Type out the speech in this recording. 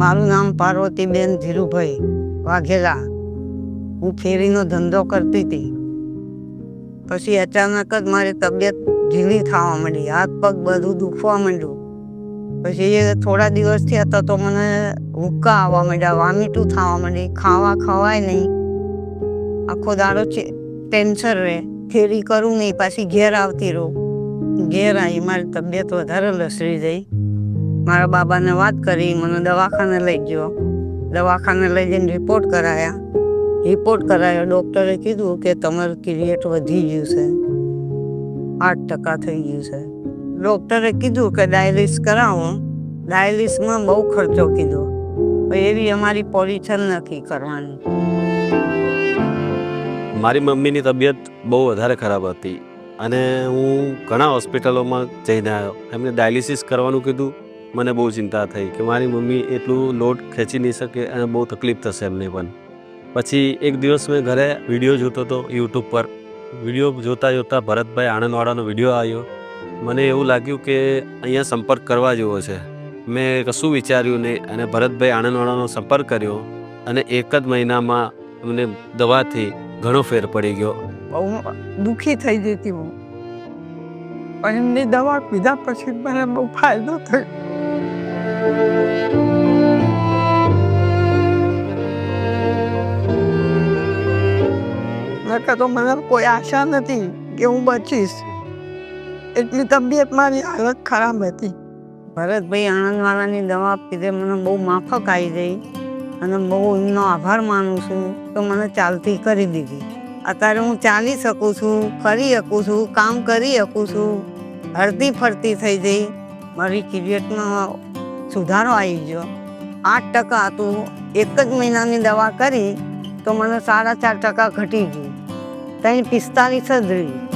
મારું નામ પાર્વતીબેન ધીરુભાઈ વાઘેલા. હું ફેરીનો ધંધો કરતી હતી. પછી અચાનક જ મારી તબિયત ઢીલી થવા માંડી, હાથ પગ બધું દુખવા માંડ્યું. પછી એ થોડા દિવસ થયા તો મને હુક્કા આવવા માંડ્યા, વામિટું થવા માંડી, ખાવા ખવાય નહીં. આખો દાડો ટેન્શન રહે, ફેરી કરું નહીં, પાછી ઘેર આવતી રહું. ઘેર આવી મારી તબિયત વધારે લસરી ગઈ. મારા બાબાને વાત કરી, મને દવાખાને લઈ ગયો. દવાખાને લઈ જઈને રિપોર્ટ કરાયા. રિપોર્ટ કરાયો ડૉક્ટરે કીધું કે તમારું ક્રિએટ વધી ગયું છે. આઠ ટકા થઈ ગયું છે. ડૉક્ટરે કીધું કે ડાયાલિસ કરાવો. ડાયાલિસમાં બહુ ખર્ચો કીધો. એવી અમારી પોલિશન નથી કરવાની. મારી મમ્મીની તબિયત બહુ વધારે ખરાબ હતી. અને હું ઘણા હોસ્પિટલોમાં જઈને આવ્યો. એમને ડાયાલિસિસ કરવાનું કીધું. મને બહુ ચિંતા થઈ કે મારી મમ્મી એટલું લોટ ખેંચી નહીં શકે અને બહુ તકલીફ થશે એમને પણ. પછી એક દિવસ મેં ઘરે વીડિયો જોતો હતો યુટ્યુબ પર. વીડિયો જોતાં જોતાં ભરતભાઈ આણંદવાડાનો વીડિયો આવ્યો. મને એવું લાગ્યું કે અહીંયા સંપર્ક કરવા જેવો છે. મેં કશું વિચાર્યું નહીં અને ભરતભાઈ આણંદવાડાનો સંપર્ક કર્યો અને એક જ મહિનામાં અમને દવાથી ઘણો ફેર પડી ગયો. બહુ દુઃખી થઈ જતી હું. પણ એમની દવા પીધા પછી મને બહુ ફાયદો થયો. નકર તો મને કોઈ આશા નથી કે હું બચીશ. એટલી તબિયત મારી હાલત ખરાબ હતી. ભરતભાઈ આણંદવાળાની દવા પીધે મને બહુ માફક આવી ગઈ અને બહુ એમનો આભાર માનું છું તો મને ચાલતી કરી દીધી. અત્યારે હું ચાલી શકું છું, ફરી શકું છું, કામ કરી શકું છું. હરતી ફરતી થઈ જઈ મારી કિરિયતમાં સુધારો આવી ગયો. આઠ ટકા હતું. એક જ મહિનાની દવા કરી તો મને સાડા ચાર ટકા ઘટી ગયું. ત્રણ પિસ્તાલીસ જ રહી